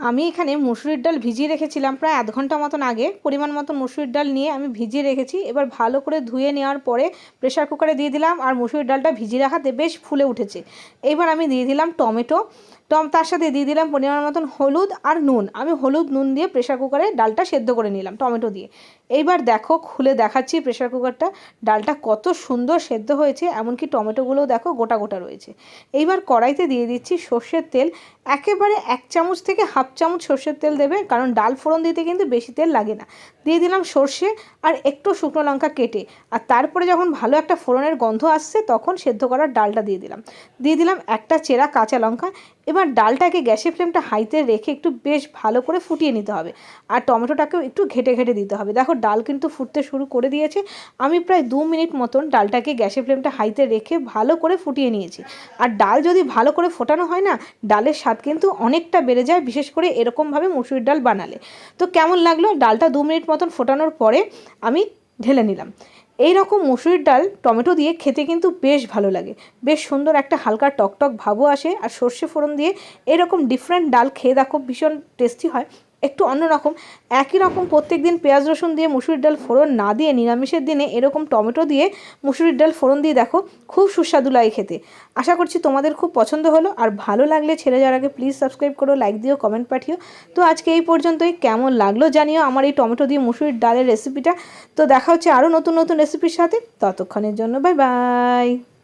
আমি এখানে মুসুরির ডাল ভিজিয়ে রেখেছিলাম প্রায় আধ ঘণ্টা মতন আগে, পরিমাণ মতো মুসুরির ডাল নিয়ে আমি ভিজিয়ে রেখেছি। এবার ভালো করে ধুয়ে নেওয়ার পরে প্রেশার কুকারে দিয়ে দিলাম আর মুসুরির ডালটা ভিজিয়ে রাখাতে বেশ ফুলে উঠেছে। এবার আমি দিয়ে দিলাম টমেটো। টম তার সাথে দিয়ে দিলাম পরিমাণ মতন হলুদ আর নুন। আমি হলুদ, নুন দিয়ে প্রেশার কুকারে ডালটা সেদ্ধ করে নিলাম, টমেটো দিয়ে। এইবার দেখো, খুলে দেখাচ্ছি প্রেশার কুকারটা ডালটা কত সুন্দর সেদ্ধ হয়েছে, এমনকি টমেটোগুলোও দেখো গোটা গোটা রয়েছে। এইবার কড়াইতে দিয়ে দিচ্ছি সর্ষের তেল। একেবারে এক চামচ থেকে হাফ চামচ সর্ষের তেল দেবে, কারণ ডাল ফোড়ন দিতে কিন্তু বেশি তেল লাগে না। দিয়ে দিলাম সর্ষে আর একটু শুকনো লঙ্কা কেটে। আর তারপরে যখন ভালো একটা ফোড়নের গন্ধ আসছে, তখন সেদ্ধ করার ডালটা দিয়ে দিলাম। দিয়ে দিলাম একটা চেরা কাঁচা লঙ্কা। এবার ডালটাকে গ্যাসের ফ্লেমটা হাইতে রেখে একটু বেশ ভালো করে ফুটিয়ে নিতে হবে। আর টমেটোটাকেও একটু ঘেটে ঘেটে দিতে হবে। দেখো, ডাল কিন্তু ফুটতে শুরু করে দিয়েছে। আমি প্রায় দু মিনিট মতন ডালটাকে গ্যাসের ফ্লেমটা হাইতে রেখে ভালো করে ফুটিয়ে নিয়েছি। আর ডাল যদি ভালো করে ফোটানো হয় না, ডালের স্বাদ কিন্তু অনেকটা বেড়ে যায়, বিশেষ করে এরকমভাবে মুসুরির ডাল বানালে। তো কেমন লাগল? ডালটা দু মিনিট মতন ফোটানোর পরে আমি ঢেলে নিলাম। এই রকম মুসুরির ডাল টমেটো দিয়ে খেতে কিন্তু বেশ ভালো লাগে। বেশ সুন্দর একটা হালকা টকটক ভাবও আসে আর সর্ষে ফোড়ন দিয়ে এরকম ডিফারেন্ট ডাল খেয়ে দেখো ভীষণ টেস্টি হয়। একটু অন্যরকম। একই রকম প্রত্যেক দিন পেঁয়াজ, রসুন দিয়ে মুসুরির ডাল ফোড়ন না দিয়ে নিরামিষের দিনে এরকম টমেটো দিয়ে মুসুরির ডাল ফোড়ন দিয়ে দেখো, খুব সুস্বাদু লাগে খেতে। আশা করছি তোমাদের খুব পছন্দ হলো। আর ভালো লাগলে ছেড়ে যাওয়ার আগে প্লিজ সাবস্ক্রাইব করো লাইক দিও কমেন্ট পাঠিও। তো আজকে এই পর্যন্তই। কেমন লাগল জানিও আমার এই টমেটো দিয়ে মুসুরির ডালের রেসিপিটা তো দেখা হচ্ছে আরও নতুন নতুন রেসিপির সাথে। ততক্ষণের জন্য বাই বাই